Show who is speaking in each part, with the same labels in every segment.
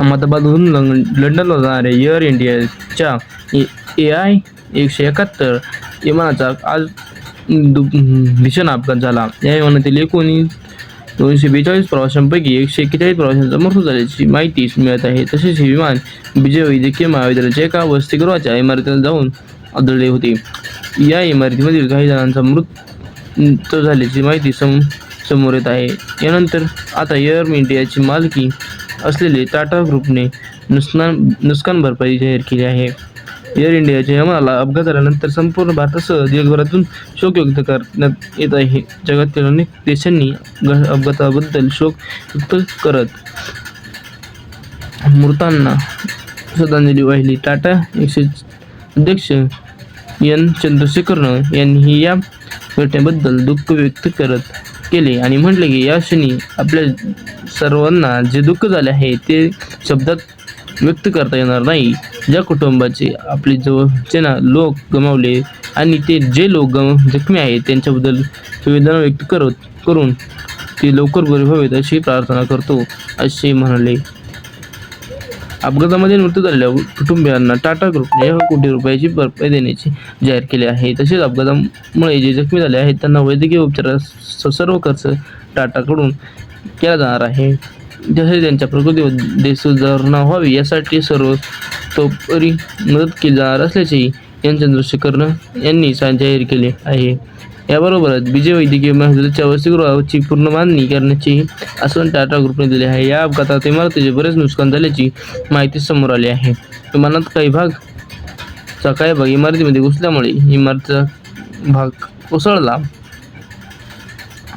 Speaker 1: अहमदाबादहून lung लंडनला जाणाऱ्या air इंडियाच्या ए आय एकशे एकाहत्तर विमानाचा आज दु भीषण अपघात झाला. या विमानातील एकोणीस दोनशे बेचाळीस प्रवाशांपैकी एकशे एक्केचाळीस प्रवाशांचा मृत्यू झाल्याची माहिती मिळत आहे. तसेच हे विमान विजय वैद्यकीय महाविद्यालयाच्या एका वसतिगृहाच्या इमारतीला जाऊन आदळले होते. या इमारतीमधील काही जणांचा मृत्यू झाल्याची माहिती सम समोर येत आहे. यानंतर आता एअर इंडियाची मालकी असलेले टाटा ग्रुपने नुकसान नुकसान भरपाई जाहीर केली आहे. एअर इंडियाच्या विमानाला अपघात झाल्यानंतर संपूर्ण भारतासह जगभरातून शोक व्यक्त करण्यात येत आहे. जगातील अनेक देशांनी अपघाताबद्दल शोक व्यक्त करत मृतांना श्रद्धांजली वाहिली. टाटा एकशे अध्यक्ष एन चंद्रशेखरन यांनी या घटनेबद्दल दुःख व्यक्त करत केले आणि म्हटले की या क्षणी आपल्या सर्वांना जे दुःख झाले आहे ते शब्दात व्यक्त करता येणार नाही. ज्या कुटुंबाचे आपले जवळचे ना लोक गमावले आणि ते जे लोक गम जखमी आहेत त्यांच्याबद्दल संवेदना व्यक्त करत करून ते लवकर बरे व्हावेत अशी प्रार्थना करतो असे म्हणाले. अपघातामध्ये मृत्यू झालेल्या कुटुंबियांना टाटा ग्रुपने एक कोटी रुपयाची भरपाई देण्याची जाहीर केले आहे. तसेच अपघातामुळे जे जखमी झाले आहेत त्यांना वैद्यकीय उपचारास सर्व खर्च टाटाकडून केला जाणार आहे. जसे त्यांच्या प्रकृतीमध्ये सुधारणा व्हावी यासाठी सर्व तोपरी मदत केली जाणार असल्याचेही एन चंद्रशेखरन यांनी जाहीर केले आहे. याबरोबरच विजय वैद्यकीय महाविद्यालयाच्या वसतिगृहाची पूर्ण मांडणी करण्याची आश्वासन टाटा ग्रुपने दिले आहे. या अपघातात इमारतीचे बरेच नुकसान झाल्याची माहिती समोर आली आहे. विमानात काही भाग चा काही भाग इमारतीमध्ये घुसल्यामुळे इमारतीचा भाग कोसळला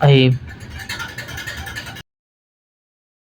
Speaker 1: आहे.